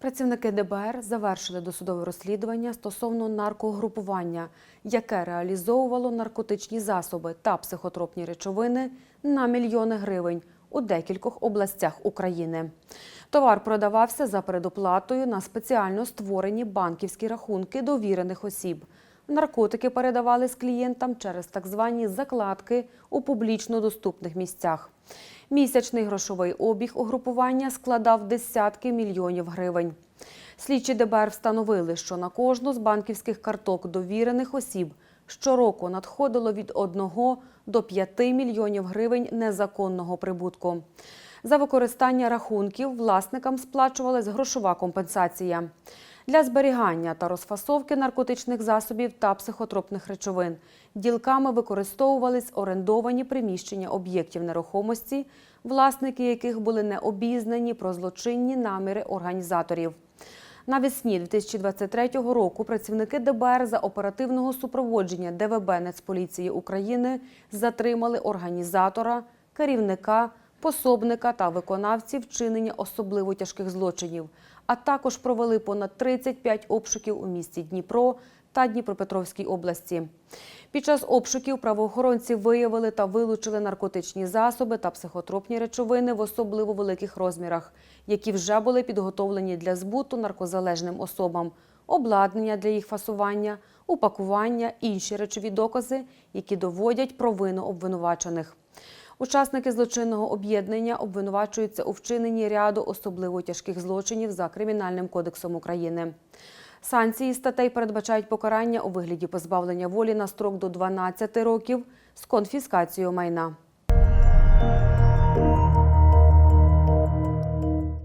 Працівники ДБР завершили досудове розслідування стосовно наркогрупування, яке реалізовувало наркотичні засоби та психотропні речовини на мільйони гривень у декількох областях України. Товар продавався за передоплатою на спеціально створені банківські рахунки довірених осіб. Наркотики передавались клієнтам через так звані закладки у публічно доступних місцях. Місячний грошовий обіг угрупування складав десятки мільйонів гривень. Слідчі ДБР встановили, що на кожну з банківських карток довірених осіб щороку надходило від 1 до 5 мільйонів гривень незаконного прибутку. За використання рахунків власникам сплачувалась грошова компенсація. Для зберігання та розфасовки наркотичних засобів та психотропних речовин ділками використовувались орендовані приміщення об'єктів нерухомості, власники яких були не обізнані про злочинні наміри організаторів. Навесні 2023 року працівники ДБР за оперативного супроводження ДВБ Нацполіції України затримали організатора, керівника, пособника та виконавців вчинення особливо тяжких злочинів, а також провели понад 35 обшуків у місті Дніпро та Дніпропетровській області. Під час обшуків правоохоронці виявили та вилучили наркотичні засоби та психотропні речовини в особливо великих розмірах, які вже були підготовлені для збуту наркозалежним особам, обладнання для їх фасування, упакування, інші речові докази, які доводять провину обвинувачених. Учасники злочинного об'єднання обвинувачуються у вчиненні ряду особливо тяжких злочинів за Кримінальним кодексом України. Санкції статей передбачають покарання у вигляді позбавлення волі на строк до 12 років з конфіскацією майна.